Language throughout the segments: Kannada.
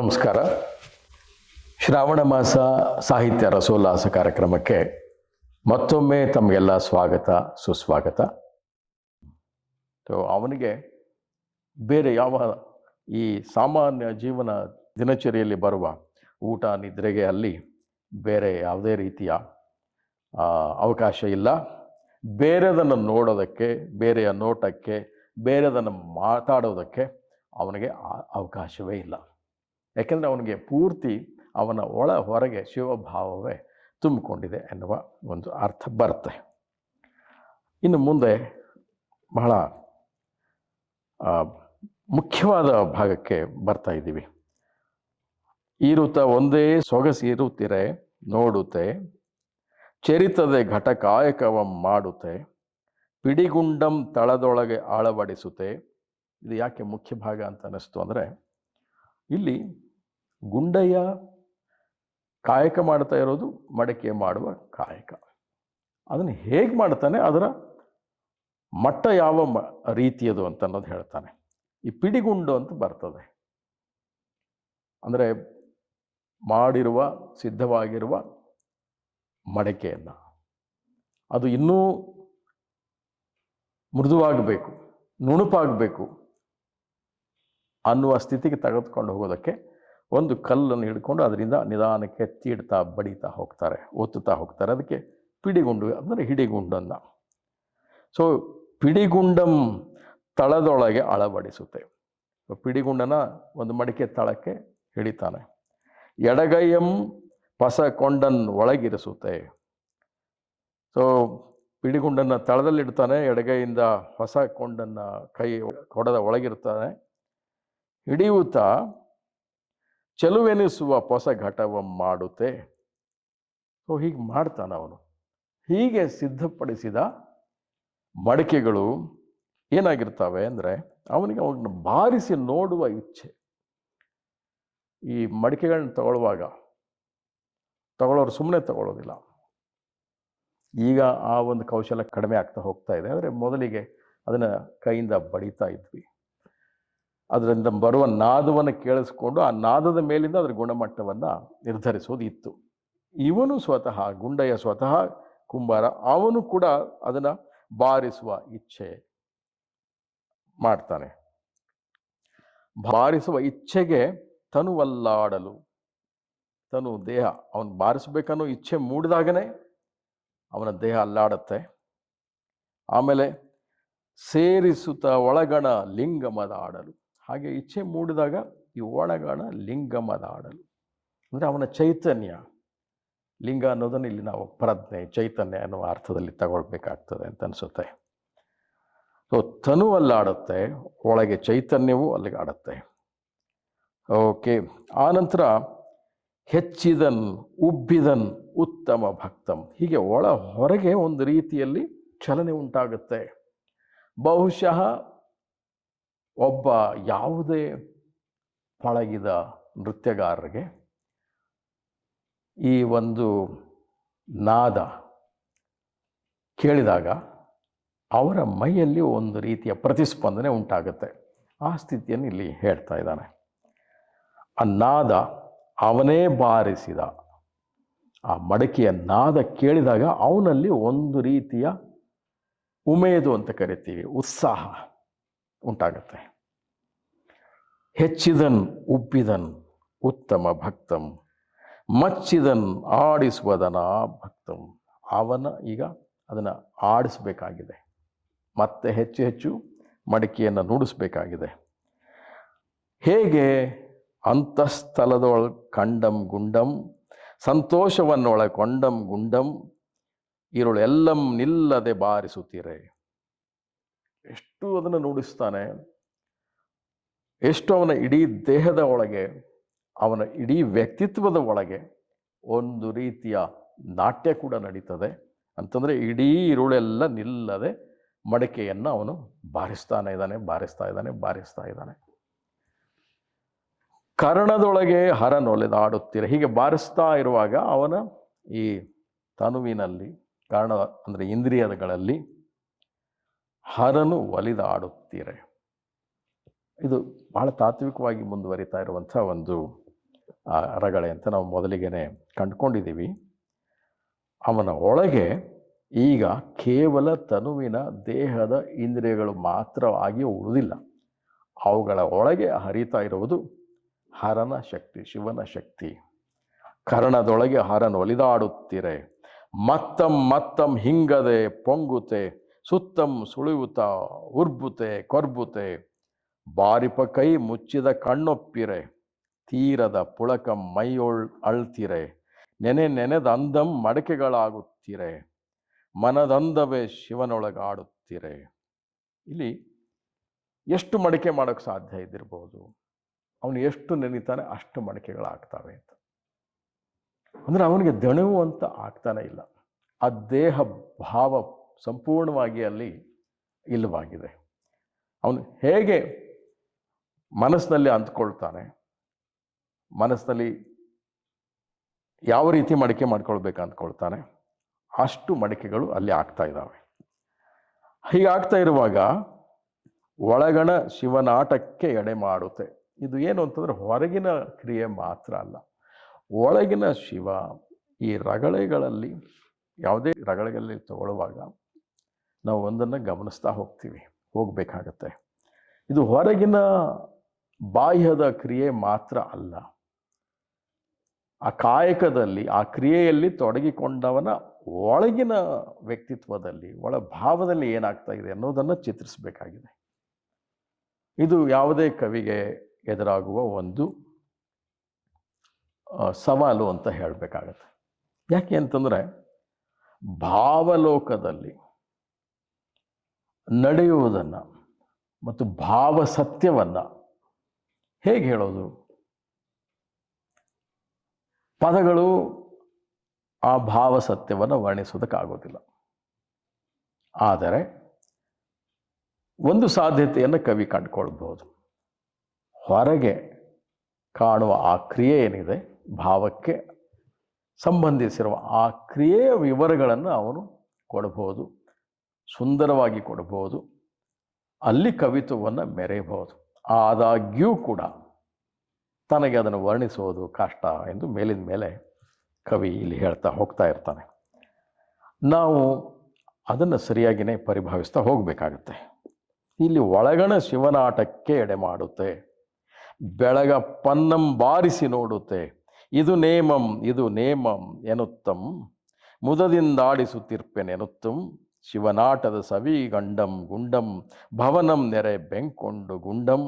ನಮಸ್ಕಾರ. ಶ್ರಾವಣ ಮಾಸ ಸಾಹಿತ್ಯ ರಸೋಲ್ಲಾಸ ಕಾರ್ಯಕ್ರಮಕ್ಕೆ ಮತ್ತೊಮ್ಮೆ ತಮಗೆಲ್ಲ ಸ್ವಾಗತ, ಸುಸ್ವಾಗತ. ಅವನಿಗೆ ಬೇರೆ ಯಾವ ಈ ಸಾಮಾನ್ಯ ಜೀವನ ದಿನಚರಿಯಲ್ಲಿ ಬರುವ ಊಟ ನಿದ್ರೆಗೆ ಅಲ್ಲಿ ಬೇರೆ ಯಾವುದೇ ರೀತಿಯ ಅವಕಾಶ ಇಲ್ಲ. ಬೇರೆದನ್ನು ನೋಡೋದಕ್ಕೆ, ಬೇರೆಯ ನೋಟಕ್ಕೆ, ಬೇರೆದನ್ನು ಮಾತಾಡೋದಕ್ಕೆ ಅವನಿಗೆ ಅವಕಾಶವೇ ಇಲ್ಲ. ಯಾಕೆಂದರೆ ಅವನಿಗೆ ಪೂರ್ತಿ ಅವನ ಒಳ ಹೊರಗೆ ಶಿವಭಾವವೇ ತುಂಬಿಕೊಂಡಿದೆ ಎನ್ನುವ ಒಂದು ಅರ್ಥ ಬರುತ್ತೆ. ಇನ್ನು ಮುಂದೆ ಬಹಳ ಮುಖ್ಯವಾದ ಭಾಗಕ್ಕೆ ಬರ್ತಾ ಇದ್ದೀವಿ. ಋತ ಒಂದೇ ಸೊಗಸಿ ಇರುತ್ತಿರೆ ನೋಡುತ್ತೆ, ಚೆರಿತದೆ ಘಟಕಾಯಕವ ಮಾಡುತ್ತೆ, ಪಿಡಿಗುಂಡಂ ತಳದೊಳಗೆ ಆಳವಡಿಸುತ್ತೆ ಇದು ಯಾಕೆ ಮುಖ್ಯ ಭಾಗ ಅಂತ ಅನ್ನಿಸ್ತು ಅಂದರೆ ಇಲ್ಲಿ ಗುಂಡಯ್ಯ ಕಾಯಕ ಮಾಡ್ತಾ ಇರೋದು ಮಡಕೆ ಮಾಡುವ ಕಾಯಕ. ಅದನ್ನು ಹೇಗೆ ಮಾಡ್ತಾನೆ? ಅದರ ಮಟ್ಟ ಯಾವ ಮ, ರೀತಿಯದು ಅಂತ ಅನ್ನೋದು ಹೇಳ್ತಾನೆ. ಈ ಪಿಡಿಗುಂಡು ಅಂತ ಬರ್ತದೆ. ಅಂದರೆ ಮಾಡಿರುವ, ಸಿದ್ಧವಾಗಿರುವ ಮಡಕೆಯನ್ನು. ಅದು ಇನ್ನೂ ಮೃದುವಾಗಬೇಕು, ನುಣುಪಾಗಬೇಕು. ಅನ್ನುವ ಸ್ಥಿತಿಗೆ ತೆಗೆದುಕೊಂಡು ಹೋಗೋದಕ್ಕೆ ಒಂದು ಕಲ್ಲನ್ನು ಹಿಡ್ಕೊಂಡು ಅದರಿಂದ ನಿಧಾನಕ್ಕೆ ತೀಡ್ತಾ ಬಡಿತಾ ಹೋಗ್ತಾರೆ, ಒತ್ತುತ್ತಾ ಹೋಗ್ತಾರೆ. ಅದಕ್ಕೆ ಪಿಡಿಗುಂಡು ಅಂದರೆ ಹಿಡಿಗುಂಡನ್ನು. ಸೊ ಪಿಡಿಗುಂಡಂ ತಳದೊಳಗೆ ಅಳವಡಿಸುತ್ತೆ. ಪಿಡಿಗುಂಡನ ಒಂದು ಮಡಿಕೆ ತಳಕ್ಕೆ ಹಿಡಿತಾನೆ. ಎಡಗೈಯಂ ಪಸಕೊಂಡನ್ ಒಳಗಿರಿಸುತ್ತೆ. ಸೊ ಪಿಡಿಗುಂಡನ್ನು ತಳದಲ್ಲಿಡ್ತಾನೆ, ಎಡಗೈಯಿಂದ ಹೊಸ ಕೊಂಡನ್ನು ಕೈ ಕೊಡದ ಒಳಗಿರ್ತಾನೆ. ಹಿಡಿಯುತ್ತಾ ಚೆಲುವೆನಿಸುವ ಹೊಸ ಘಟವ ಮಾಡುತ್ತೆ. ಸೊ ಹೀಗೆ ಮಾಡ್ತಾನೆ ಅವನು. ಹೀಗೆ ಸಿದ್ಧಪಡಿಸಿದ ಮಡಿಕೆಗಳು ಏನಾಗಿರ್ತವೆ ಅಂದರೆ ಅವನಿಗೆ ಅವನ್ನ ಬಾರಿಸಿ ನೋಡುವ ಇಚ್ಛೆ. ಈ ಮಡಿಕೆಗಳನ್ನ ತಗೊಳ್ಳುವಾಗ ತಗೊಳ್ಳೋರು ಸುಮ್ಮನೆ ತಗೊಳ್ಳೋದಿಲ್ಲ. ಈಗ ಆ ಒಂದು ಕೌಶಲ ಕಡಿಮೆ ಆಗ್ತಾ ಹೋಗ್ತಾ ಇದೆ. ಆದರೆ ಮೊದಲಿಗೆ ಅದನ್ನು ಕೈಯಿಂದ ಬಡಿತಾ ಇದ್ವಿ. ಅದರಿಂದ ಬರುವ ನಾದವನ್ನು ಕೇಳಿಸ್ಕೊಂಡು ಆ ನಾದದ ಮೇಲಿಂದ ಅದರ ಗುಣಮಟ್ಟವನ್ನು ನಿರ್ಧರಿಸೋದು ಇತ್ತು ಇವನು ಸ್ವತಃ ಗುಂಡಯ್ಯ ಸ್ವತಃ ಕುಂಬಾರ, ಅವನು ಕೂಡ ಅದನ್ನು ಬಾರಿಸುವ ಇಚ್ಛೆ ಮಾಡ್ತಾನೆ. ಬಾರಿಸುವ ಇಚ್ಛೆಗೆ ತನುವಲ್ಲಾಡಲು ತನು ದೇಹ, ಅವನು ಬಾರಿಸಬೇಕನ್ನೋ ಇಚ್ಛೆ ಮೂಡಿದಾಗನೇ ಅವನ ದೇಹ ಅಲ್ಲಾಡತ್ತೆ. ಆಮೇಲೆ ಸೇರಿಸುತ್ತ ಒಳಗಣ ಲಿಂಗಮದ ಆಡಲು ಹಾಗೆ ಇಚ್ಛೆ ಮೂಡಿದಾಗ ಈ ಒಳಗಣ ಲಿಂಗಮದ ಆಡಲು ಅಂದರೆ ಅವನ ಚೈತನ್ಯ. ಲಿಂಗ ಅನ್ನೋದನ್ನು ಇಲ್ಲಿ ನಾವು ಪ್ರಜ್ಞೆ, ಚೈತನ್ಯ ಅನ್ನುವ ಅರ್ಥದಲ್ಲಿ ತಗೊಳ್ಬೇಕಾಗ್ತದೆ ಅಂತ ಅನಿಸುತ್ತೆ. ಸೊ ತನು ಅಲ್ಲಾಡುತ್ತೆ ಒಳಗೆ ಚೈತನ್ಯವೂ ಅಲ್ಲಿಗೆ ಆಡುತ್ತೆ. ಓಕೆ ಆನಂತರ ಹೆಚ್ಚಿದನ್, ಉಬ್ಬಿದನ್, ಉತ್ತಮ ಭಕ್ತಂ. ಹೀಗೆ ಒಳ ಹೊರಗೆ ಒಂದು ರೀತಿಯಲ್ಲಿ ಚಲನೆ ಉಂಟಾಗುತ್ತೆ. ಬಹುಶಃ ಒಬ್ಬ ಯಾವುದೇ ಪಳಗಿದ ನೃತ್ಯಗಾರರಿಗೆ ಈ ಒಂದು ನಾದ ಕೇಳಿದಾಗ ಅವರ ಮೈಯಲ್ಲಿ ಒಂದು ರೀತಿಯ ಪ್ರತಿಸ್ಪಂದನೆ ಉಂಟಾಗುತ್ತೆ. ಆ ಸ್ಥಿತಿಯನ್ನು ಇಲ್ಲಿ ಹೇಳ್ತಾ ಇದ್ದಾನೆ. ಆ ನಾದ ಅವನೇ ಬಾರಿಸಿದ, ಆ ಮಡಕೆಯ ನಾದ ಕೇಳಿದಾಗ ಅವನಲ್ಲಿ ಒಂದು ರೀತಿಯ ಉಮೇದು ಅಂತ ಕರಿತೀವಿ, ಉತ್ಸಾಹ ಉಂಟಾಗುತ್ತೆ. ಹೆಚ್ಚಿದನ್ ಉಬ್ಬಿದನ್ ಉತ್ತಮ ಭಕ್ತಂ, ಮಚ್ಚಿದನ್ ಆಡಿಸುವುದನ ಭಕ್ತಂ. ಅವನ ಈಗ ಅದನ್ನು ಆಡಿಸಬೇಕಾಗಿದೆ. ಮತ್ತೆ ಹೆಚ್ಚು ಹೆಚ್ಚು ಮಡಿಕೆಯನ್ನು ನುಡಿಸಬೇಕಾಗಿದೆ. ಹೇಗೆ? ಅಂತಃಸ್ಥಲದೊಳ ಕಂಡಂ ಗುಂಡಂ ಸಂತೋಷವನ್ನೊಳಗೊಂಡಂ ಗುಂಡಂ ಇರುಳೆಲ್ಲಂ ನಿಲ್ಲದೆ ಬಾರಿಸುತ್ತೀರೆ. ಎಷ್ಟು ಅದನ್ನು ನುಡಿಸ್ತಾನೆ? ಎಷ್ಟು ಅವನ ಇಡೀ ದೇಹದ ಒಳಗೆ, ಅವನ ಇಡೀ ವ್ಯಕ್ತಿತ್ವದ ಒಳಗೆ ಒಂದು ರೀತಿಯ ನಾಟ್ಯ ಕೂಡ ನಡೀತದೆ. ಅಂತಂದರೆ ಇಡೀ ಇರುಳೆಲ್ಲ ನಿಲ್ಲದೆ ಮಡಕೆಯನ್ನು ಅವನು ಬಾರಿಸ್ತಾನೆ ಇದ್ದಾನೆ, ಬಾರಿಸ್ತಾ ಇದ್ದಾನೆ ಬಾರಿಸ್ತಾ ಇದ್ದಾನೆ. ಕರ್ಣದೊಳಗೆ ಹರನೊಲೆದಾಡುತ್ತೀರ ಹೀಗೆ ಬಾರಿಸ್ತಾ ಇರುವಾಗ ಅವನ ಈ ತನುವಿನಲ್ಲಿ, ಕಾರಣ ಅಂದರೆ ಇಂದ್ರಿಯಗಳಲ್ಲಿ ಹರನು ಒಲಿದಾಡುತ್ತೀರೆ. ಇದು ಬಹಳ ತಾತ್ವಿಕವಾಗಿ ಮುಂದುವರಿತಾ ಇರುವಂಥ ಒಂದು ಅರಗಳೆ ರಗಳೆ ಅಂತ ನಾವು ಮೊದಲಿಗೆನೆ ಕಂಡುಕೊಂಡಿದ್ದೀವಿ. ಅವನ ಒಳಗೆ ಈಗ ಕೇವಲ ತನುವಿನ ದೇಹದ ಇಂದ್ರಿಯಗಳು ಮಾತ್ರವಾಗಿ ಉಳಿದಿಲ್ಲ. ಅವುಗಳ ಒಳಗೆ ಹರಿತಾ ಇರುವುದು ಹರನ ಶಕ್ತಿ, ಶಿವನ ಶಕ್ತಿ. ಕರ್ಣದೊಳಗೆ ಹರನ್ ಒಲಿದಾಡುತ್ತಿರೆ. ಮತ್ತಂ ಮತ್ತಂ ಹಿಂಗದೆ ಪೊಂಗುತೆ, ಸುತ್ತಂ ಸುಳಿಯುತ್ತ, ಉರ್ಬುತೆ, ಕೊರ್ಬುತೆ. ಬಾರಿಪ ಕೈ ಮುಚ್ಚಿದ ಕಣ್ಣೊಪ್ಪಿರೆ, ತೀರದ ಪುಳಕ ಮೈಯೊಳ್ ಅಳ್ತಿರೆ, ನೆನೆ ನೆನೆದ ಅಂದಂ ಮಡಕೆಗಳಾಗುತ್ತಿರೆ, ಮನದಂದವೇ ಶಿವನೊಳಗಾಡುತ್ತಿರೆ. ಇಲ್ಲಿ ಎಷ್ಟು ಮಡಿಕೆ ಮಾಡೋಕ್ಕೆ ಸಾಧ್ಯ ಇದ್ದಿರ್ಬೋದು? ಅವನು ಎಷ್ಟು ನೆನೀತಾನೆ ಅಷ್ಟು ಮಡಕೆಗಳಾಗ್ತವೆ ಅಂತ. ಅಂದರೆ ಅವನಿಗೆ ದಣಿವು ಅಂತ ಆಗ್ತಾನೆ ಇಲ್ಲ. ಆ ದೇಹ ಭಾವ ಸಂಪೂರ್ಣವಾಗಿ ಅಲ್ಲಿ ಇಲ್ಲವಾಗಿದೆ. ಅವನು ಹೇಗೆ ಮನಸ್ಸಿನಲ್ಲಿ ಅಂದ್ಕೊಳ್ತಾನೆ ಮನಸ್ಸಿನಲ್ಲಿ ಯಾವ ರೀತಿ ಮಡಿಕೆ ಮಾಡ್ಕೊಳ್ಬೇಕು ಅಂದ್ಕೊಳ್ತಾನೆ ಅಷ್ಟು ಮಡಿಕೆಗಳು ಅಲ್ಲಿ ಆಗ್ತಾ ಇದ್ದಾವೆ ಹೀಗಾಗ್ತಾ ಇರುವಾಗ ಒಳಗಣ ಶಿವನಾಟಕ್ಕೆ ಎಡೆ ಮಾಡುತ್ತೆ. ಇದು ಏನು ಅಂತಂದ್ರೆ ಹೊರಗಿನ ಕ್ರಿಯೆ ಮಾತ್ರ ಅಲ್ಲ. ಒಳಗಿನ ಶಿವ ಈ ರಗಳೆಗಳಲ್ಲಿ ಯಾವುದೇ ರಗಳೆಗಳಲ್ಲಿ ತಗೊಳ್ಳುವಾಗ ನಾವು ಒಂದನ್ನು ಗಮನಿಸ್ತಾ ಹೋಗ್ತೀವಿ. ಹೋಗಬೇಕಾಗತ್ತೆ. ಇದು ಹೊರಗಿನ ಬಾಹ್ಯದ ಕ್ರಿಯೆ ಮಾತ್ರ ಅಲ್ಲ. ಆ ಕಾಯಕದಲ್ಲಿ, ಆ ಕ್ರಿಯೆಯಲ್ಲಿ ತೊಡಗಿಕೊಂಡವನ ಒಳಗಿನ ವ್ಯಕ್ತಿತ್ವದಲ್ಲಿ, ಒಳ ಭಾವದಲ್ಲಿ ಏನಾಗ್ತಾ ಇದೆ ಅನ್ನೋದನ್ನು ಚಿತ್ರಿಸಬೇಕಾಗಿದೆ. ಇದು ಯಾವುದೇ ಕವಿಗೆ ಎದುರಾಗುವ ಒಂದು ಸವಾಲು ಅಂತ ಹೇಳಬೇಕಾಗತ್ತೆ. ಯಾಕೆ ಅಂತಂದರೆ, ಭಾವಲೋಕದಲ್ಲಿ ನಡೆಯುವುದನ್ನು ಮತ್ತು ಭಾವ ಸತ್ಯವನ್ನು ಹೇಗೆ ಹೇಳೋದು? ಪದಗಳು ಆ ಭಾವ ಸತ್ಯವನ್ನು ವರ್ಣಿಸೋದಕ್ಕಾಗೋದಿಲ್ಲ. ಆದರೆ ಒಂದು ಸಾಧ್ಯತೆಯನ್ನು ಕವಿ ಕಂಡುಕೊಳ್ಬಹುದು. ಹೊರಗೆ ಕಾಣುವ ಆ ಕ್ರಿಯೆ ಏನಿದೆ? ಭಾವಕ್ಕೆ ಸಂಬಂಧಿಸಿರುವ ಆ ಕ್ರಿಯೆಯ ವಿವರಗಳನ್ನು ಅವನು ಕೊಡಬಹುದು, ಸುಂದರವಾಗಿ ಕೊಡಬಹುದು, ಅಲ್ಲಿ ಕವಿತ್ವವನ್ನು ಮೆರೆಯಬಹುದು. ಆದಾಗ್ಯೂ ಕೂಡ ತನಗೆ ಅದನ್ನು ವರ್ಣಿಸುವುದು ಕಷ್ಟ ಎಂದು ಮೇಲಿನ ಮೇಲೆ ಕವಿ ಇಲ್ಲಿ ಹೇಳ್ತಾ ಹೋಗ್ತಾ ಇರ್ತಾನೆ. ನಾವು ಅದನ್ನು ಸರಿಯಾಗಿಯೇ ಪರಿಭಾವಿಸ್ತಾ ಹೋಗಬೇಕಾಗತ್ತೆ. ಇಲ್ಲಿ ಒಳಗಣ ಶಿವನಾಟಕ್ಕೆ ಎಡೆ ಮಾಡುತ್ತೆ. ಬೆಳಗ ಪನ್ನಂ ಬಾರಿಸಿ ನೋಡುತ್ತೆ. ಇದು ನೇಮಂ ಇದು ನೇಮಂ ಎನ್ನುತ್ತಂ. ಮುದದಿಂದಾಡಿಸುತ್ತಿರ್ಪೆನೆನುತ್ತಂ ಶಿವನಾಟದ ಸವಿ ಗಂಡಂ ಗುಂಡಂ ಭವನಂ ನೆರೆ ಬೆಂಕೊಂಡು ಗುಂಡಂ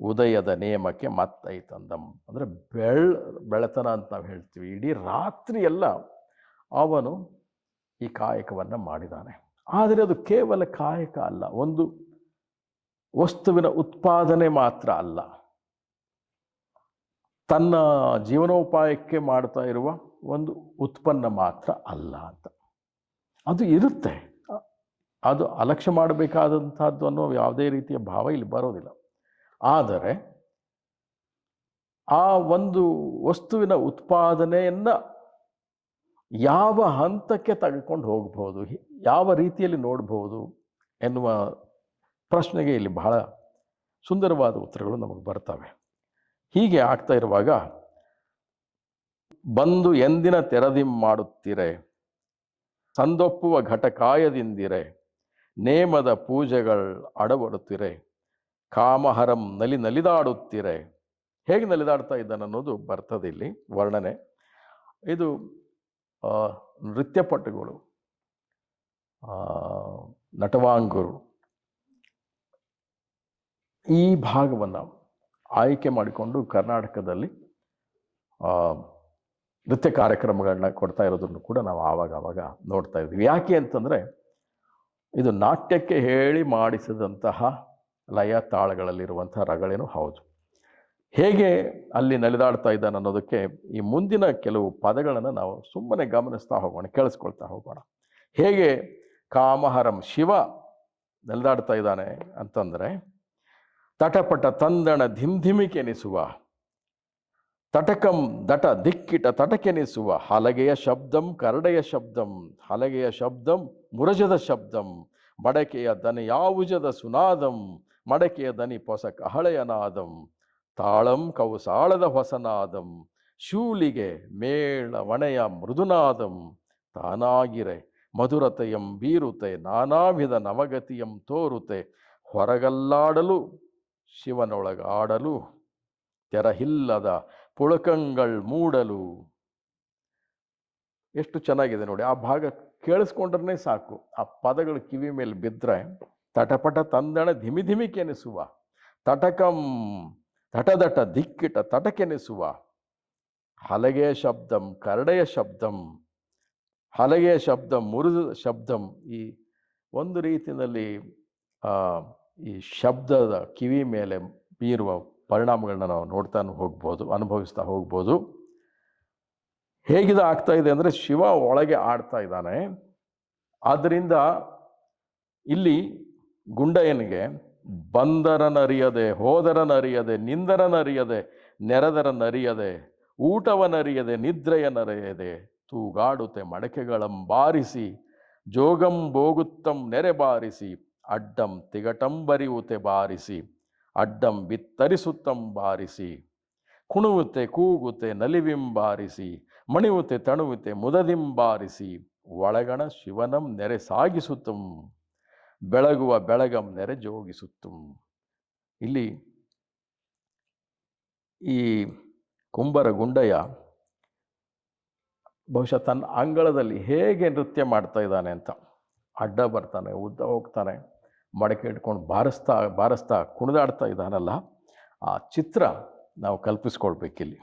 ಉದಯದ ನೇಮಕ್ಕೆ ಮತ್ತೈತಂದಂ ಅಂದರೆ ಬೆಳ್ ಬೆಳತನ ಅಂತ ನಾವು ಹೇಳ್ತೀವಿ. ಇಡೀ ರಾತ್ರಿ ಎಲ್ಲ ಅವನು ಈ ಕಾಯಕವನ್ನು ಮಾಡಿದ್ದಾನೆ ಆದರೆ ಅದು ಕೇವಲ ಕಾಯಕ ಅಲ್ಲ, ಒಂದು ವಸ್ತುವಿನ ಉತ್ಪಾದನೆ ಮಾತ್ರ ಅಲ್ಲ. ತನ್ನ ಜೀವನೋಪಾಯಕ್ಕೆ ಮಾಡ್ತಾ ಇರುವ ಒಂದು ಉತ್ಪನ್ನ ಮಾತ್ರ ಅಲ್ಲ ಅಂತ. ಅದು ಇರುತ್ತೆ. ಅದು ಅಲಕ್ಷ್ಯ ಮಾಡಬೇಕಾದಂಥದ್ದು ಅನ್ನೋ ಯಾವುದೇ ರೀತಿಯ ಭಾವ ಇಲ್ಲಿ ಬರೋದಿಲ್ಲ. ಆದರೆ ಆ ಒಂದು ವಸ್ತುವಿನ ಉತ್ಪಾದನೆಯನ್ನು ಯಾವ ಹಂತಕ್ಕೆ ತೆಗೆದುಕೊಂಡು ಹೋಗ್ಬೋದು, ಯಾವ ರೀತಿಯಲ್ಲಿ ನೋಡ್ಬೋದು ಎನ್ನುವ ಪ್ರಶ್ನೆಗೆ ಇಲ್ಲಿ ಬಹಳ ಸುಂದರವಾದ ಉತ್ತರಗಳು ನಮಗೆ ಬರ್ತವೆ. ಹೀಗೆ ಆಗ್ತಾ ಇರುವಾಗ, ಬಂದು ಎಂದಿನ ತೆರದಿ ಮಾಡುತ್ತೀರೆ? ಸಂದೊಪ್ಪುವ ಘಟಕಾಯದಿಂದಿರೆ ನೇಮದ ಪೂಜೆಗಳು ಅಡಬಡುತ್ತಿರೆ ಕಾಮಹರಂ ನಲಿ ನಲಿದಾಡುತ್ತಿರೆ. ಹೇಗೆ ನಲಿದಾಡ್ತಾ ಇದ್ದಾನೆ ಅನ್ನೋದು ಬರ್ತದೆ ಇಲ್ಲಿ ವರ್ಣನೆ. ಇದು ನೃತ್ಯಪಟುಗಳು ನಟವಾಂಗುರು. ಈ ಭಾಗವನ್ನು ಆಯ್ಕೆ ಮಾಡಿಕೊಂಡು ಕರ್ನಾಟಕದಲ್ಲಿ ನೃತ್ಯ ಕಾರ್ಯಕ್ರಮಗಳನ್ನ ಕೊಡ್ತಾ ಇರೋದನ್ನು ಕೂಡ ನಾವು ಆವಾಗ ಆವಾಗ ನೋಡ್ತಾ ಇದ್ದೀವಿ. ಯಾಕೆ ಅಂತಂದರೆ ಇದು ನಾಟ್ಯಕ್ಕೆ ಹೇಳಿ ಮಾಡಿಸಿದಂತಹ ಲಯ ತಾಳಗಳಲ್ಲಿರುವಂತಹ ರಗಳೇನು ಹೌದು. ಹೇಗೆ ಅಲ್ಲಿ ನಲಿದಾಡ್ತಾ ಇದ್ದಾನೆ ಅನ್ನೋದಕ್ಕೆ ಈ ಮುಂದಿನ ಕೆಲವು ಪದಗಳನ್ನು ನಾವು ಸುಮ್ಮನೆ ಗಮನಿಸ್ತಾ ಹೋಗೋಣ, ಕೇಳಿಸ್ಕೊಳ್ತಾ ಹೋಗೋಣ. ಹೇಗೆ ಕಾಮಹರಂ ಶಿವ ನಲಿದಾಡ್ತಾ ಇದ್ದಾನೆ ಅಂತಂದರೆ, ತಟಪಟ ತಂದಣ ಧಿಮ್ಧಿಮಿಕೆನಿಸುವ ತಟಕಂ ದಟ ದಿಕ್ಕಿಟ ತಟಕೆನಿಸುವ ಹಲಗೆಯ ಶಬ್ದಂ ಕರಡೆಯ ಶಬ್ದಂ, ಹಲಗೆಯ ಶಬ್ದಂ ಮುರಜದ ಶಬ್ದಂ, ಮಡಕೆಯ ದನೆಯಾವುಜದ ಸುನಾದಂ, ಮಡಕೆಯ ದನಿ ಹೊಸ ಕಹಳೆಯನಾದಂ ತಾಳಂ ಕೌಸಾಳದ ಹೊಸನಾದಂ, ಶೂಲಿಗೆ ಮೇಳ ವಣೆಯ ಮೃದುನಾದಂ, ತಾನಾಗಿರೆ ಮಧುರತೆಯಂ ಬೀರುತೆ, ನಾನಾವಿಧ ನವಗತಿಯಂ ತೋರುತೆ, ಹೊರಗಲ್ಲಾಡಲು ಶಿವನೊಳಗಾಡಲು ತೆರಹಿಲ್ಲದ ಪುಳಕಂಗಳ್ ಮೂಡಲು. ಎಷ್ಟು ಚೆನ್ನಾಗಿದೆ ನೋಡಿ, ಆ ಭಾಗ ಕೇಳಿಸ್ಕೊಂಡ್ರೆ ಸಾಕು. ಆ ಪದಗಳು ಕಿವಿ ಮೇಲೆ ಬಿದ್ದರೆ ತಟಪಟ ತಂದಣ ಧಿಮಿ ಧಿಮಿಕೆನಿಸುವ. ತಟಕಂ ತಟದಟ ದಿಕ್ಕಿಟ ತಟಕೆನಿಸುವ. ಹಲಗೆಯ ಶಬ್ದಂ ಕರಡೆಯ ಶಬ್ದಂ. ಹಲಗೆಯ ಶಬ್ದ ಮುರಿದ ಶಬ್ದಂ ಈ ಒಂದು ರೀತಿಯಲ್ಲಿ ಈ ಶಬ್ದದ ಕಿವಿ ಮೇಲೆ ಬೀರುವ ಪರಿಣಾಮಗಳನ್ನ ನಾವು ನೋಡ್ತಾ ಹೋಗ್ಬೋದು, ಅನುಭವಿಸ್ತಾ ಹೋಗ್ಬೋದು. ಹೇಗಿದು ಆಗ್ತಾ ಇದೆ ಅಂದರೆ ಶಿವ ಒಳಗೆ ಆಡ್ತಾ ಇದ್ದಾನೆ. ಆದ್ದರಿಂದ ಇಲ್ಲಿ ಗುಂಡಯ್ಯನಿಗೆ ಬಂದರನರಿಯದೆ ಹೋದರನರಿಯದೆ ನಿಂದರನರಿಯದೆ ನೆರೆದರನರಿಯದೆ ಊಟವನರಿಯದೆ ನಿದ್ರೆಯನರಿಯದೆ ತೂಗಾಡುತ್ತೆ, ಮಡಕೆಗಳಂ ಬಾರಿಸಿ, ಜೋಗಂ ಬೋಗುತ್ತಂ ನೆರೆ ಬಾರಿಸಿ, ಅಡ್ಡಂ ತಿಗಟಂ ಬರಿಯುತ್ತೆ ಬಾರಿಸಿ. ಅಡ್ಡಂ ಬಿತ್ತರಿಸುತ್ತಂ ಬಾರಿಸಿ. ಕುಣುವುತ್ತೆ ಕೂಗುತ್ತೆ ನಲಿವಿಂಬಾರಿಸಿ ಮಣಿವುತ್ತೆ ತಣುವುತ್ತೆ ಮುದದಿಂಬಾರಿಸಿ ಒಳಗಣ ಶಿವನಂ ನೆರೆ ಸಾಗಿಸುತ್ತಂ. ಬೆಳಗುವ ಬೆಳಗಂ ನೆರೆ ಜೋಗಿಸುತ್ತಂ. ಇಲ್ಲಿ ಈ ಕುಂಬರ ಗುಂಡಯ್ಯ ಬಹುಶಃ ತನ್ನ ಅಂಗಳದಲ್ಲಿ ಹೇಗೆ ನೃತ್ಯ ಮಾಡ್ತಾ ಇದ್ದಾನೆ ಅಂತ. ಅಡ್ಡ ಬರ್ತಾನೆ, ಉದ್ದ ಹೋಗ್ತಾನೆ. ಮಡಕೆ ಇಟ್ಕೊಂಡು ಬಾರಿಸ್ತಾ ಬಾರಿಸ್ತಾ ಕುಣಿದಾಡ್ತಾ ಇದ್ದಾನಲ್ಲ ಆ ಚಿತ್ರ ನಾವು ಕಲ್ಪಿಸ್ಕೊಳ್ಬೇಕಿಲ್ಲಿ.